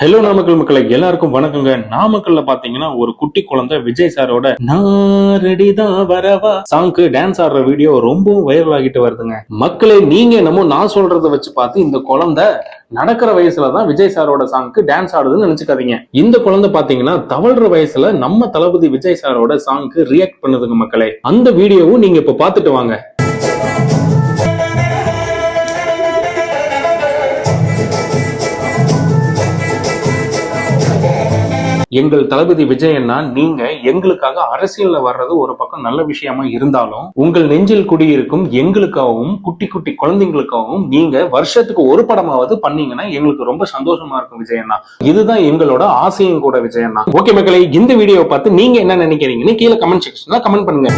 Hello Namakkal மக்களை. எல்லாருக்கும் வணக்கங்க. நாமக்கல்ல பாத்தீங்கன்னா ஒரு குட்டி குழந்தை விஜய் சாரோட நான் வரவா சாங்க்கு டான்ஸ் ஆடுற வீடியோ ரொம்பவும் வைரல் ஆகிட்டு வருதுங்க. மக்களே நீங்க என்னமோ நான் சொல்றத வச்சு பார்த்து இந்த குழந்தை நடக்கிற வயசுல தான் விஜய் சாரோட சாங்க்கு டான்ஸ் ஆடுதுன்னு நினைச்சுக்காதீங்க. இந்த குழந்தை பாத்தீங்கன்னா தவழ்ற வயசுல நம்ம தளபதி விஜய் சாரோட சாங்க்கு ரியாக்ட் பண்ணுதுங்க மக்களே. அந்த வீடியோவும் நீங்க இப்ப பாத்துட்டு வாங்க. எங்கள் தளபதி விஜயன்னா நீங்க எங்களுக்காக அரசியல்ல வர்றது ஒரு பக்கம் நல்ல விஷயமா இருந்தாலும் உங்கள் நெஞ்சில் குடியிருக்கும் எங்களுக்காகவும் குட்டி குட்டி குழந்தைங்களுக்காகவும் நீங்க வருஷத்துக்கு ஒரு படமாவது பண்ணீங்கன்னா எங்களுக்கு ரொம்ப சந்தோஷமா இருக்கும் விஜயண்ணா இதுதான் எங்களோட ஆசையும் கூட விஜயண்ணா ஓகே மக்களை இந்த வீடியோவை பார்த்து நீங்க என்ன நினைக்கிறீங்கன்னு கீழே கமெண்ட் செக்ஷன்ல கமெண்ட் பண்ணுங்க.